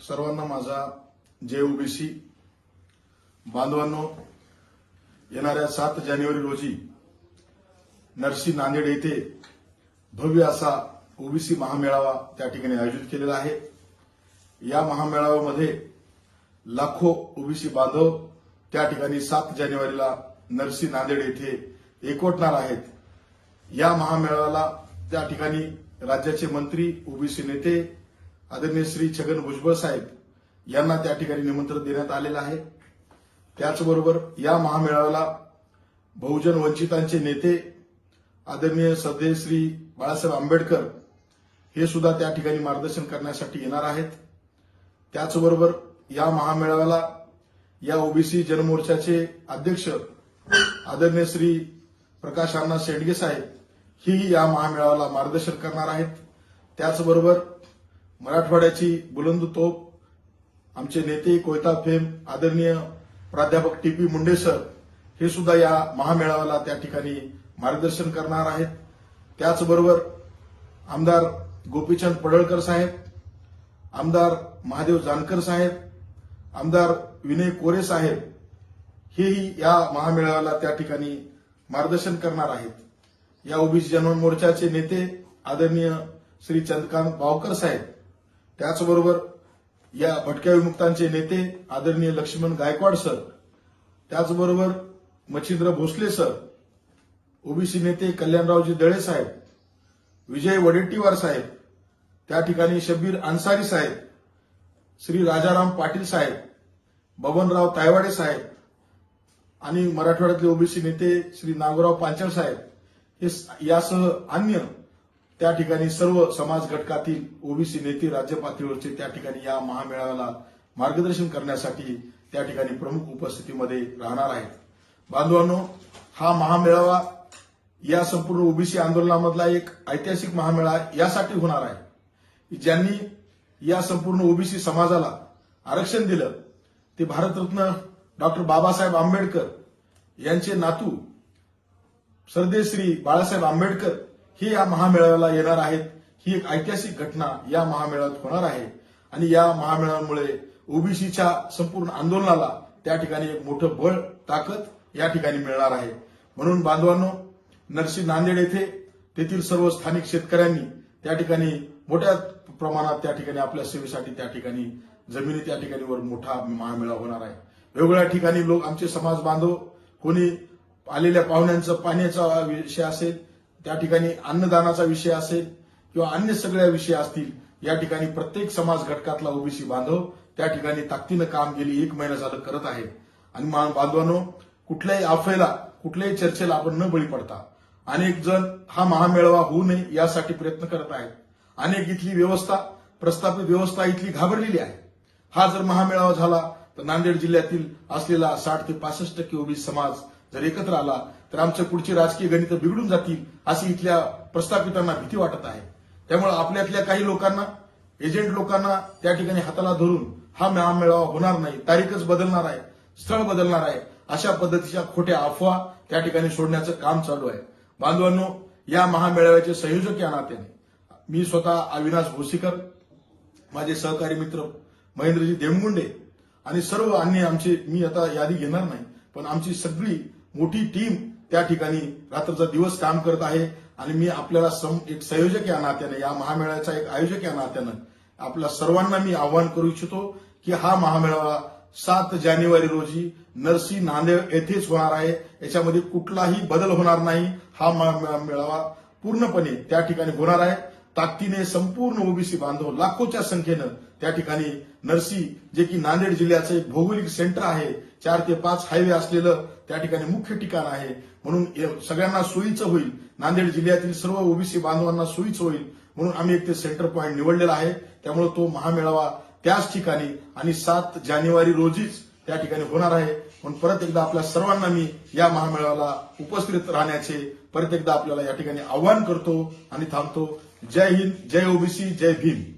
सर्वांना माझा जय ओबीसी. बांधवांनो येणाऱ्या सात जानेवारी रोजी नरसी नांदेड येथे भव्य असा ओबीसी महामेळावा त्या ठिकाणी आयोजित केलेला आहे. या महामेळाव्यामध्ये लाखो ओबीसी बांधव त्या ठिकाणी सात जानेवारीला नरसी नांदेड येथे एकवटणार आहेत. या महामेळाव्याला त्या ठिकाणी राज्याचे मंत्री ओबीसी नेते आदरणीय श्री छगन भुजबळ साहेब यांना त्या ठिकाणी निमंत्रण देण्यात आलेलं आहे. त्याचबरोबर या महामेळाव्याला बहुजन वंचितांचे नेते आदरणीय सध्या श्री बाळासाहेब आंबेडकर हे सुद्धा त्या ठिकाणी मार्गदर्शन करण्यासाठी येणार आहेत. त्याचबरोबर या महामेळाव्याला या ओबीसी जनमोर्चाचे अध्यक्ष आदरणीय श्री प्रकाश अण्णा शेंडगे साहेब ही या महामेळाव्याला मार्गदर्शन करणार आहेत. त्याचबरोबर मराठवाड्याची बुलंद तोप आमचे नेते कोयता फेम आदरणीय प्राध्यापक टी पी मुंडे सर हे सुद्धा या महामेळाव्याला त्या ठिकाणी मार्गदर्शन करणार आहेत. त्याचबरोबर आमदार गोपीचंद पडळकर साहेब आमदार महादेव जानकर साहेब आमदार विनय कोरे साहेब हेही या महामेळाव्याला त्या ठिकाणी मार्गदर्शन करणार आहेत. या ओबीसी जनमोर्चाचे नेते आदरणीय श्री चंद्रकांत बावकर साहेब त्याचबरोबर या भटक्या विमुक्तांचे नेते आदरणीय लक्ष्मण गायकवाड सर त्याचबरोबर मच्छिंद्र भोसले सर ओबीसी नेते कल्याणरावजी दळे साहेब विजय वडेट्टीवार साहेब त्या ठिकाणी शब्बीर अन्सारी साहेब श्री राजाराम पाटील साहेब बबनराव तायवाडे साहेब आणि मराठवाड्यातले ओबीसी नेते श्री नागोराव पांचाळ साहेब हे यासह अन्य त्या ठिकाणी सर्व समाज घटकातील ओबीसी नेते राज्य पातळीवरचे त्या ठिकाणी या महामेळाव्याला मार्गदर्शन करण्यासाठी त्या ठिकाणी प्रमुख उपस्थितीमध्ये राहणार आहेत. बांधवांनो हा महामेळावा या संपूर्ण ओबीसी आंदोलनामधला एक ऐतिहासिक महामेळा यासाठी होणार आहे. ज्यांनी या संपूर्ण ओबीसी समाजाला आरक्षण दिलं ते भारतरत्न डॉक्टर बाबासाहेब आंबेडकर यांचे नातू सरदेश्री बाळासाहेब आंबेडकर हे या महामेळाव्याला येणार आहेत. ही एक ऐतिहासिक घटना या महामेळाव्यात होणार आहे. आणि या महामेळाव्यामुळे ओबीसीच्या संपूर्ण आंदोलनाला त्या ठिकाणी एक मोठं बळ ताकद या ठिकाणी मिळणार आहे. म्हणून बांधवांनो नरसिंह नांदेड येथे तेथील सर्व स्थानिक शेतकऱ्यांनी त्या ठिकाणी मोठ्या प्रमाणात त्या ठिकाणी आपल्या सेवेसाठी त्या ठिकाणी जमिनी त्या ठिकाणी वर मोठा महामेळा होणार आहे. वेगवेगळ्या ठिकाणी लोक आमचे समाज बांधव कोणी आलेल्या पाहुण्यांचं पाण्याचा विषय असेल त्या ठिकाणी अन्नदानाचा विषय असेल किंवा अन्य सगळ्या विषय असतील या ठिकाणी प्रत्येक समाज घटकातला ओबीसी बांधव त्या ठिकाणी ताकदीनं काम गेली एक महिना झालं करत आहे. आणि बांधवांनो कुठल्याही आफेला कुठल्याही चर्चेला आपण न बळी पडता अनेक जण हा महामेळावा होऊ नये यासाठी प्रयत्न करत आहेत. अनेक इथली व्यवस्था प्रस्थापित व्यवस्था इथली घाबरलेली आहे. हा जर महामेळावा झाला तर नांदेड जिल्ह्यातील असलेला साठ ते पासष्ट टक्के ओबीसी समाज जर एकत्र आला तर आमच्या पुढची राजकीय गणित बिघडून जातील अशी इथल्या प्रस्थापितांना भीती वाटत आहे. त्यामुळे आपल्यातल्या काही लोकांना एजंट लोकांना त्या ठिकाणी हाताला धरून हा महामेळावा होणार नाही. तारीखच बदलणार आहे स्थळ बदलणार आहे अशा पद्धतीच्या खोट्या अफवा त्या ठिकाणी सोडण्याचं काम चालू आहे. बांधवांनो या महामेळाव्याचे संयोजक या नात्याने. मी स्वतः अविनाश भोसीकर माझे सहकारी मित्र महेंद्रजी देमगुंडे आणि सर्व अन्य आमचे मी आता यादी घेणार नाही पण आमची सगळी मोठी टीम त्या ठिकाणी रात्रचा दिवस काम करत आहे. आणि मी आपल्याला सम एक संयोजक या नात्याने या महामेळ्याचा एक आयोजक या नात्यानं आपल्या सर्वांना मी आवाहन करू इच्छितो की हा महामेळावा सात जानेवारी रोजी नरसी नांदेड येथेच होणार आहे. याच्यामध्ये कुठलाही बदल होणार नाही. हा मेळावा पूर्णपणे त्या ठिकाणी होणार आहे. ताकदीने संपूर्ण ओबीसी बांधव लाखोच्या संख्येनं त्या ठिकाणी नरसी जे की नांदेड जिल्ह्याचं एक भौगोलिक सेंटर आहे चार ते पाच हायवे असलेलं त्या ठिकाणी मुख्य ठिकाण आहे. म्हणून सगळ्यांना सोयीचं होईल. नांदेड जिल्ह्यातील सर्व ओबीसी बांधवांना सोयीचं होईल. म्हणून आम्ही एक ते सेंटर पॉईंट निवडलेला आहे. त्यामुळे तो महामेळावा त्याच ठिकाणी आणि सात जानेवारी रोजीच त्या ठिकाणी होणार आहे. म्हणून परत एकदा आपल्या सर्वांना मी या महामेळाव्याला उपस्थित राहण्याचे परत एकदा आपल्याला या ठिकाणी आवाहन करतो आणि थांबतो. जय हिंद जय ओबीसी जय भीम.